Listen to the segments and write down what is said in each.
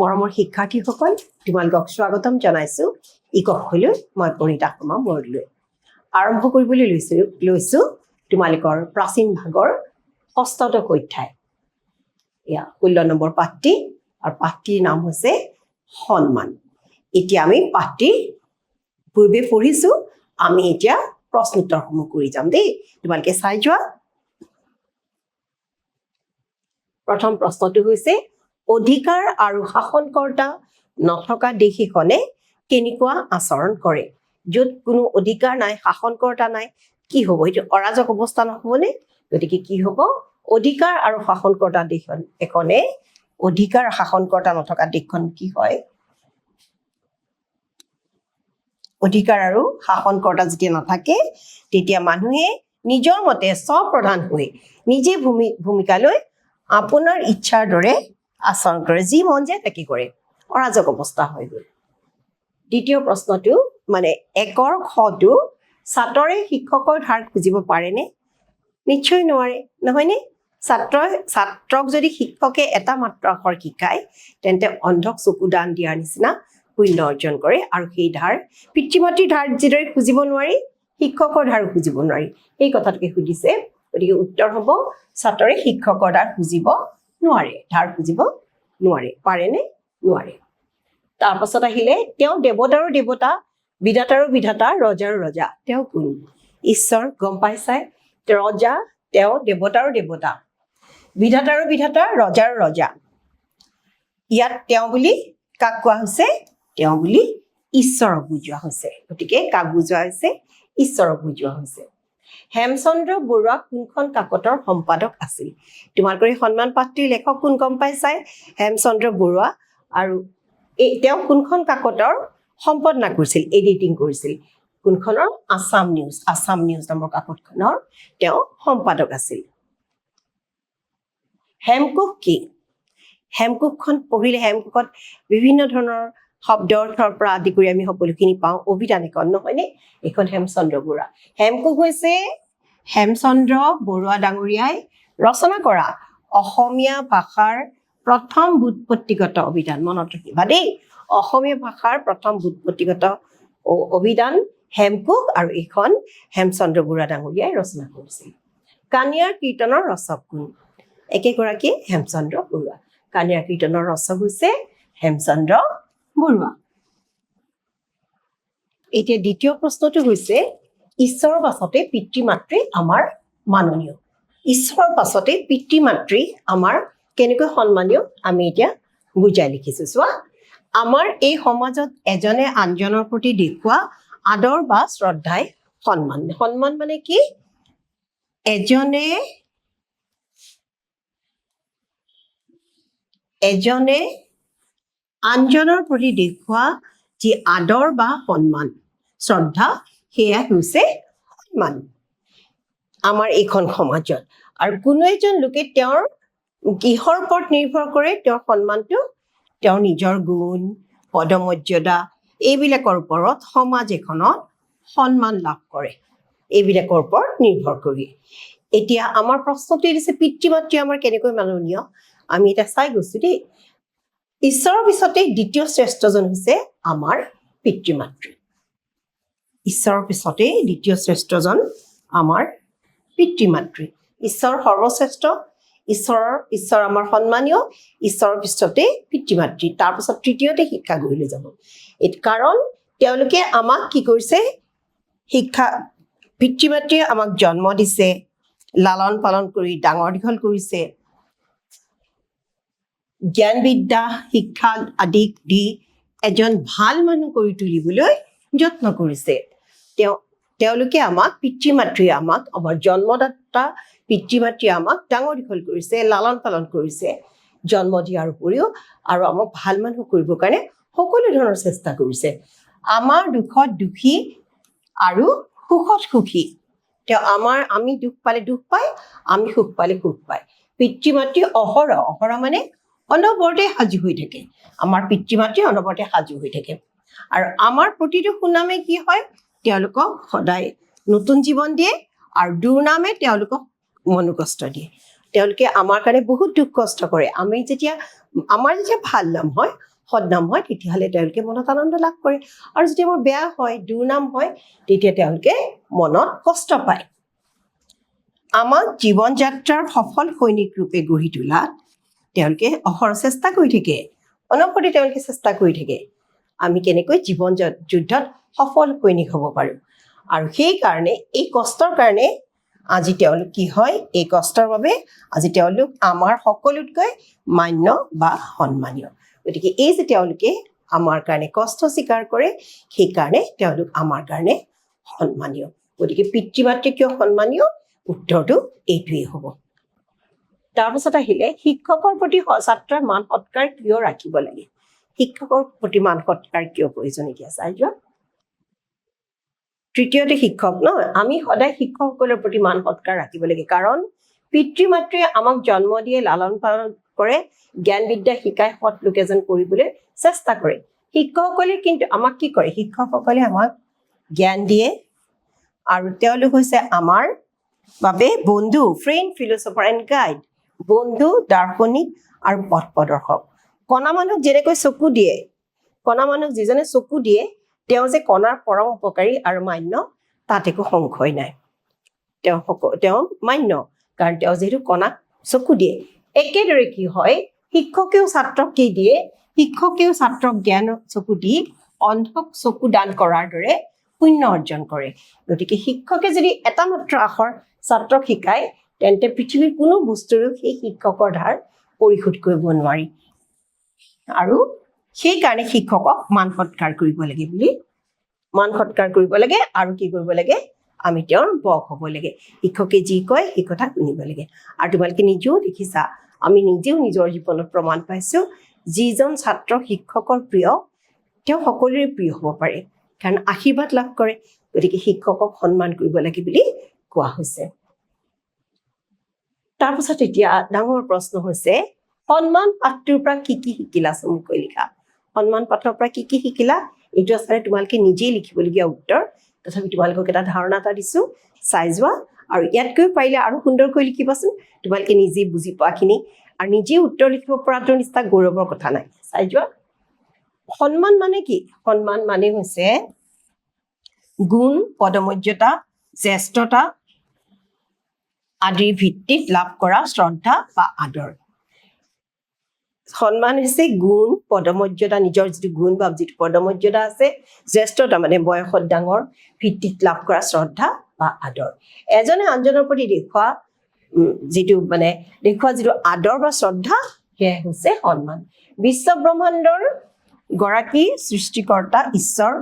মৰমৰ শিক্ষাৰ্থীসকল তোমালোকক স্বাগতম জনাইছো। ই কক্ষলৈ মই পৰিতা শৰ্মা বৰদলৈ আৰম্ভ কৰিবলৈ লৈছো লৈছো তোমালোকৰ প্ৰাচীন ভাগৰ ষষ্ঠদশ অধ্যায়। এয়া ষোল্ল নম্বৰ পাঠটি আৰু পাঠটিৰ নাম হৈছে সন্মান। এতিয়া আমি পাঠটি পূৰ্বে পঢ়িছো, আমি এতিয়া প্ৰশ্ন উত্তৰসমূহ কৰি যাম দেই। তোমালোকে চাই যোৱা। প্ৰথম প্ৰশ্নটো হৈছে অধিকাৰ আৰু শাসনকৰ্তা নথকা দেশ এখনে কেনেকুৱা আচৰণ কৰে? য'ত কোনো অধিকাৰ নাই শাসনকৰ্তা নাই কি হ'ব? এইটো অৰাজক অৱস্থা নহ'বনে গতিকে কি হ'ব? অধিকাৰ আৰু শাসনকৰ্তা দেশখন এখনে অধিকাৰ শাসনকৰ্তা নথকা দেশখন কি হয়? অধিকাৰ আৰু শাসনকৰ্তা যেতিয়া নাথাকে তেতিয়া মানুহে নিজৰ মতে স্বপ্ৰধান হৈ নিজে ভূমি ভূমিকা লৈ আপোনাৰ ইচ্ছাৰ দৰে আচৰণ কৰে যি মন যায় তাকে কৰে। অৰাজক অৱস্থা হৈ গ'ল। দ্বিতীয় প্ৰশ্নটো মানে একৰ খটো ছাত্ৰৰে শিক্ষকৰ ধাৰ খুজিব পাৰেনে? নিশ্চয় নোৱাৰে নহয়নে? ছাত্ৰই ছাত্ৰক যদি শিক্ষকে এটা মাত্ৰ আখৰ শিকায় তেন্তে অন্ধক চকু দান দিয়াৰ নিচিনা পুণ্য অৰ্জন কৰে আৰু সেই ধাৰ পিতৃ মাতৃৰ ধাৰ যিদৰে খুজিব নোৱাৰি শিক্ষকৰ ধাৰো খুজিব নোৱাৰি। সেই কথাটোকে সুধিছে। গতিকে উত্তৰ হ'ব ছাত্ৰৰে শিক্ষকৰ ধাৰ খুজিব নোৱাৰে ধাৰ খুজিব নোৱাৰে পাৰেনে নোৱাৰে। তাৰপাছত আহিলে তেওঁ দেৱতাৰো দেৱতা বিধাতাৰো বিধাতা ৰজাৰো ৰজা তেওঁ কোন ঈশ্বৰ গম পাইছাই ৰজা তেওঁ দেৱতাৰো দেৱতা বিধাতাৰো বিধাতা ৰজাৰো ৰজা। ইয়াত তেওঁ বুলি কাক কোৱা হৈছে? তেওঁ বুলি ঈশ্বৰক বুজোৱা হৈছে। গতিকে কাক বুজোৱা হৈছে? ঈশ্বৰক বুজোৱা হৈছে। হেমচন্দ্ৰ বৰুৱা কোনখন কাকতৰ সম্পাদক আছিল? তোমালোকৰ এই সন্মান পাঠটিৰ লেখক কোন গম পাইছাই? হেমচন্দ্ৰ বৰুৱা। আৰু এই তেওঁ কোনখন কাকতৰ সম্পাদনা কৰিছিল এডিটিং কৰিছিল? কোনখনৰ? আছাম নিউজ আছাম নিউজ নামৰ কাকতখনৰ তেওঁ সম্পাদক আছিল। হেমকোষ কি? হেমকোষখন পঢ়িলে হেমকোষত বিভিন্ন ধৰণৰ শব্দ অৰ্থৰ পৰা আদি কৰি আমি সকলোখিনি পাওঁ। অভিধান এখন নহয়নে? এইখন হেমচন্দ্ৰ বৰুৱা। হেমকোষ হৈছে হেমচন্দ্ৰ বৰুৱা ডাঙৰীয়াই ৰচনা কৰা অসমীয়া ভাষাৰ প্ৰথম বুৎপত্তিগত অভিধান। মনত ৰাখিবা দেই অসমীয়া ভাষাৰ প্ৰথম বুৎপত্তিগত অভিধান হেমকোষ আৰু এইখন হেমচন্দ্ৰ বৰুৱা ডাঙৰীয়াই ৰচনা কৰিছিল কানিয়াৰ কীৰ্তনৰ ৰচক কোন? একেগৰাকী হেমচন্দ্ৰ বৰুৱা। কানিয়াৰ কীৰ্তনৰ ৰচক হৈছে হেমচন্দ্ৰ বৰুৱা। এতিয়া দ্বিতীয় প্ৰশ্নটো হৈছে ঈশ্বৰৰ পাছতে পিতৃ মাতৃ আমাৰ মাননীয়। ঈশ্বৰৰ পাছতে পিতৃ মাতৃ আমাৰ কেনেকৈ সন্মানীয় আমি এতিয়া বুজাই লিখিছো। চোৱা আমাৰ এই সমাজত এজনে আনজনৰ প্ৰতি দেখুওৱা আদৰ বা শ্ৰদ্ধাই সন্মান। সন্মান মানে কি? এজনে এজনে আনজনৰ প্ৰতি দেখুওৱা যি আদৰ বা সন্মান। শ্ৰদ্ধা সেয়া হৈছে সন্মান। আমাৰ এইখন সমাজত। আৰু কোনো এজন লোকে তেওঁৰ কিহৰ ওপৰত নিৰ্ভৰ কৰে তেওঁৰ সন্মানটো তেওঁৰ নিজৰ গুণ পদমৰ্যাদা এইবিলাকৰ ওপৰত সমাজ এখনত সন্মান লাভ কৰে। এইবিলাকৰ ওপৰত নিৰ্ভৰ কৰি। এতিয়া আমাৰ প্ৰশ্নটো দিছে পিতৃ মাতৃ আমাৰ কেনেকৈ মাননীয়? আমি এতিয়া চাই গৈছো দেই। ঈশ্বৰৰ পিছতে দ্বিতীয় শ্ৰেষ্ঠজন হৈছে আমাৰ পিতৃ মাতৃ ঈশ্বৰৰ পিছতে দ্বিতীয় শ্ৰেষ্ঠজন আমাৰ পিতৃ মাতৃ ঈশ্বৰ সৰ্বশ্ৰেষ্ঠ ঈশ্বৰৰ ঈশ্বৰ আমাৰ সন্মানীয় ঈশ্বৰৰ পিছতে পিতৃ মাতৃ তাৰপিছত তৃতীয়তে শিক্ষাগুৰুলৈ যাব। এই- কাৰণ তেওঁলোকে আমাক কি কৰিছে? শিক্ষা পিতৃ মাতৃয়ে আমাক জন্ম দিছে লালন পালন কৰি ডাঙৰ দীঘল কৰিছে। জ্ঞান বিদ্যা শিক্ষা আদি দি এজন ভালো মানুহ কৰি তুলিবলৈ যত্ন কৰিছে। তেওঁ, তেওঁলোকে আমাক পিতৃ মাতৃয়ে আমাক, আমাৰ জন্মদাতা পিতৃ মাতৃয়ে আমাক ডাঙৰ দীঘল কৰিছে, লালন পালন কৰিছে। জন্ম দিয়াৰ উপৰিও আৰু আমাক ভালো মানুহ কৰিবৰ কাৰণে সকলো ধৰণৰ চেষ্টা কৰিছে। আমাৰ দুখত দুখী আৰু সুখত সুখী। তেওঁ আমাৰ, আমি দুখ পালে দুখ পায়, আমি সুখ পালে সুখ পায়। পিতৃ মাতৃ অহৰহ অহৰহ মানে অনবৰতে সাজু হৈ থাকে। আমাৰ পিতৃ মাতৃ অনবৰতে সাজু হৈ থাকে। আৰু আমাৰ প্ৰতিটো সুনামে কি হয়? তেওঁলোকক সদায় নতুন জীৱন দিয়ে আৰু দুৰ্নামে তেওঁলোকক মনোকষ্ট দিয়ে। তেওঁলোকে আমাৰ কাৰণে বহুত দুখ কষ্ট কৰে। আমি যেতিয়া আমাৰ যেতিয়া ভাল নাম হয় সদনাম হয় তেতিয়াহ'লে তেওঁলোকে মনত আনন্দ লাভ কৰে। আৰু যেতিয়া মোৰ বেয়া হয় দুৰ্নাম হয় তেতিয়া তেওঁলোকে মনত কষ্ট পায়। আমাক জীৱন যাত্ৰাৰ সফল সৈনিক ৰূপে গঢ়ি তোলাত তেওঁলোকে অহৰ চেষ্টা কৰি থাকে। অনবৰতে তেওঁলোকে চেষ্টা কৰি থাকে। আমি কেনেকৈ জীৱন যুদ্ধত সফল সৈনিক হ'ব পাৰোঁ? আৰু সেইকাৰণে এই কষ্টৰ কাৰণে আজি তেওঁলোক কি হয় এই কষ্টৰ বাবে আজি তেওঁলোক আমাৰ সকলোতকৈ মান্য বা সন্মানীয়। গতিকে এই যে তেওঁলোকে আমাৰ কাৰণে কষ্ট স্বীকাৰ কৰে সেইকাৰণে তেওঁলোক আমাৰ কাৰণে সন্মানীয়। গতিকে পিতৃ মাতৃ কিয় সন্মানীয়? উত্তৰটো এইটোৱেই হ'ব। তাৰপাছত আহিলে শিক্ষকৰ প্ৰতি ছাত্ৰৰ মান সৎকাৰ কিয় ৰাখিব লাগে? শিক্ষকৰ প্ৰতি মান সৎকাৰ কিয় প্ৰয়োজন এতিয়া? চাই যোৱা। তৃতীয়তে শিক্ষক ন? আমি সদায় শিক্ষকসকলৰ প্ৰতি মান সৎকাৰ ৰাখিব লাগে। কাৰণ পিতৃ মাতৃয়ে আমাক জন্ম দিয়ে লালন পালন কৰে জ্ঞান বিদ্যা শিকাই সৎ লোক এজন কৰিবলৈ চেষ্টা কৰে। শিক্ষকসকলে কিন্তু আমাক কি কৰে? শিক্ষকসকলে আমাক জ্ঞান দিয়ে আৰু তেওঁলোক হৈছে আমাৰ বাবে বন্ধু ফ্ৰেণ্ড ফিলচফাৰ এণ্ড গাইড বন্ধু, দাৰ্শনিক আৰু পথ প্ৰদৰ্শক। কণা মানুহক যেনেকৈ চকু দিয়ে কণা মানুহক যিজনে চকু দিয়ে, তেওঁ যে কণাৰ পৰম উপকাৰী আৰু মান্য, তাত একো সংশয় নাই। তেওঁ সক- তেওঁ মান্য, কাৰণ তেওঁ যিহেতু কণাক চকু দিয়ে। একেদৰে কি হয়, শিক্ষকেও ছাত্ৰক কি দিয়ে, শিক্ষকেও ছাত্ৰক জ্ঞান চকু দি অন্ধক চকু দান কৰাৰ দৰে পুণ্য অৰ্জন কৰে। গতিকে শিক্ষকে যদি এটা মাত্ৰ আখৰ ছাত্ৰক শিকায় তেন্তে পৃথিৱীৰ কোনো বস্তুৰেও সেই শিক্ষকৰ ধাৰ পৰিশোধ কৰিব নোৱাৰি। আৰু সেইকাৰণে শিক্ষকক মান সৎকাৰ কৰিব লাগে বুলি। মান সৎকাৰ কৰিব লাগে আৰু কি কৰিব লাগে? আমি তেওঁৰ বক হ'ব লাগে। শিক্ষকে যি কয় সেই কথা শুনিব লাগে। আৰু তোমালোকে নিজেও দেখিছা আমি নিজেও নিজৰ জীৱনত প্ৰমাণ পাইছোঁ যিজন ছাত্ৰ শিক্ষকৰ প্ৰিয় তেওঁ সকলোৰে প্ৰিয় হ'ব পাৰে। কাৰণ আশীৰ্বাদ লাভ কৰে। গতিকে শিক্ষকক সন্মান কৰিব লাগে বুলি কোৱা হৈছে। তাৰপাছত এতিয়া ডাঙৰ প্ৰশ্ন হৈছে সন্মান পাঠটোৰ পৰা কি কি শিকিলা চমুকৈ লিখা? সন্মান পাঠৰ পৰা কি কি শিকিলা? এইটো আচলতে তোমালোকে নিজেই লিখিবলগীয়া উত্তৰ। তথাপি তোমালোকক এটা ধাৰণা এটা দিছোঁ চাই যোৱা। আৰু ইয়াতকৈ পাৰিলে আৰু সুন্দৰকৈ লিখিবাচোন। তোমালোকে নিজেই বুজি পোৱাখিনি। আৰু নিজেই উত্তৰ লিখিব পৰাটোৰ নিচিনা গৌৰৱৰ কথা নাই। চাই যোৱা। সন্মান মানে কি? সন্মান মানে হৈছে গুণ পদমৰ্যাদা জ্যেষ্ঠতা আদিৰ ভিত্তিত লাভ কৰা শ্ৰদ্ধা বা আদৰ। সন্মান হৈছে গুণ, পদমৰ্যাদা, নিজৰ যিটো গুণ বা যিটো পদমৰ্যাদা আছে জ্যেষ্ঠতা মানে বয়সত ডাঙৰ, ভিত্তিত লাভ কৰা শ্ৰদ্ধা বা আদৰ। এজনে আনজনৰ প্ৰতি দেখুওৱা যিটো মানে দেখুওৱা যিটো আদৰ বা শ্ৰদ্ধা, সেয়াই হৈছে সন্মান। বিশ্ব ব্ৰহ্মাণ্ডৰ গৰাকী সৃষ্টিকৰ্তা ঈশ্বৰ,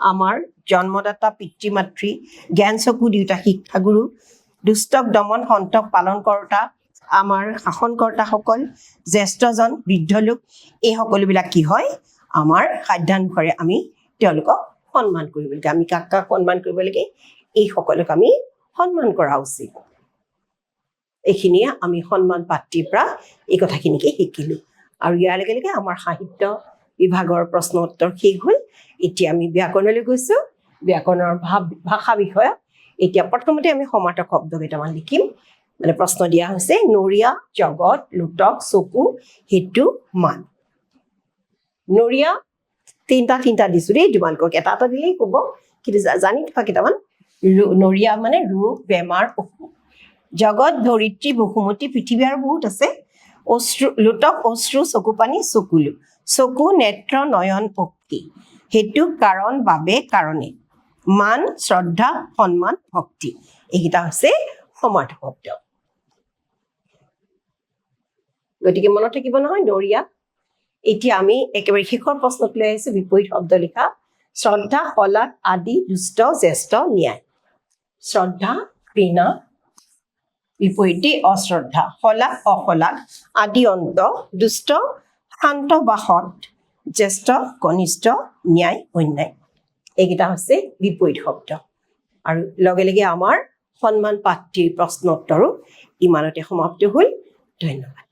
আমাৰ জন্মদাতা, পিতৃ, মাতৃ জ্ঞান চকু দেউতা, শিক্ষাগুৰু দুষ্টক দমন সন্তক পালন কৰোতা আমাৰ শাসনকৰ্তাসকল জ্যেষ্ঠজন বৃদ্ধ লোক এই সকলোবিলাক কি হয়? আমাৰ সাধ্যানুসাৰে আমি তেওঁলোকক সন্মান কৰিব লাগে। আমি কাক কাক সন্মান কৰিব লাগে? এই সকলক আমি সন্মান কৰা উচিত। এইখিনিয়ে আমি সন্মান পাত্ৰীৰ পৰা এই কথাখিনিকে শিকিলোঁ। আৰু ইয়াৰ লগে লগে আমাৰ সাহিত্য বিভাগৰ প্ৰশ্ন উত্তৰ শেষ হ'ল। এতিয়া আমি ব্যাকৰণলৈ গৈছোঁ। ব্যাকৰণৰ ভাৱ ভাষা বিষয়ত এতিয়া প্ৰথমতে আমি সমাৰ্থক শব্দ কেইটামান লিখিম। মানে প্ৰশ্ন দিয়া হৈছে নৰিয়া জগত লোটক চকু হেতু মান। নৰিয়া তিনিটা তিনিটা দিছো দেই তোমালোকক এটা এটা দিলেই ক'ব কিন্তু জানি থোৱা কেইটামান। নৰিয়া মানে ৰোগ বেমাৰ অসুখ জগত ধৰিত্ৰী বসুমতী পৃথিৱী আৰু বহুত আছে। অশ্ৰু লোটক অশ্ৰু চকু পানী চকুলো। চকু নেত্ৰ নয়ন ভক্তি। সেইটো কাৰণ বাবে কাৰণে। মান শ্ৰদ্ধা সন্মান ভক্তি। এইকেইটা হৈছে সমাৰ্থক শব্দ। গতিকে মনত থাকিব নহয় দৰিয়া। এতিয়া আমি একেবাৰে শেষৰ প্ৰশ্নটোলৈ আহিছো বিপৰীত শব্দ লিখা। শ্ৰদ্ধা শলাগ আদি দুষ্ট জ্যেষ্ঠ ন্যায়। শ্ৰদ্ধা ঘৃণা বিপৰীত দেই অশ্ৰদ্ধা। শলাগ অশলাগ আদি অন্ত দুষ্ট শান্ত বা সৎ জ্যেষ্ঠ কনিষ্ঠ ন্যায় অন্যায়। এইকেইটা হৈছে বিপৰীত শব্দ। আৰু লগে লগে আমাৰ সন্মান পাত্ৰীৰ প্ৰশ্ন উত্তৰো ইমানতে সমাপ্ত হ'ল। ধন্যবাদ।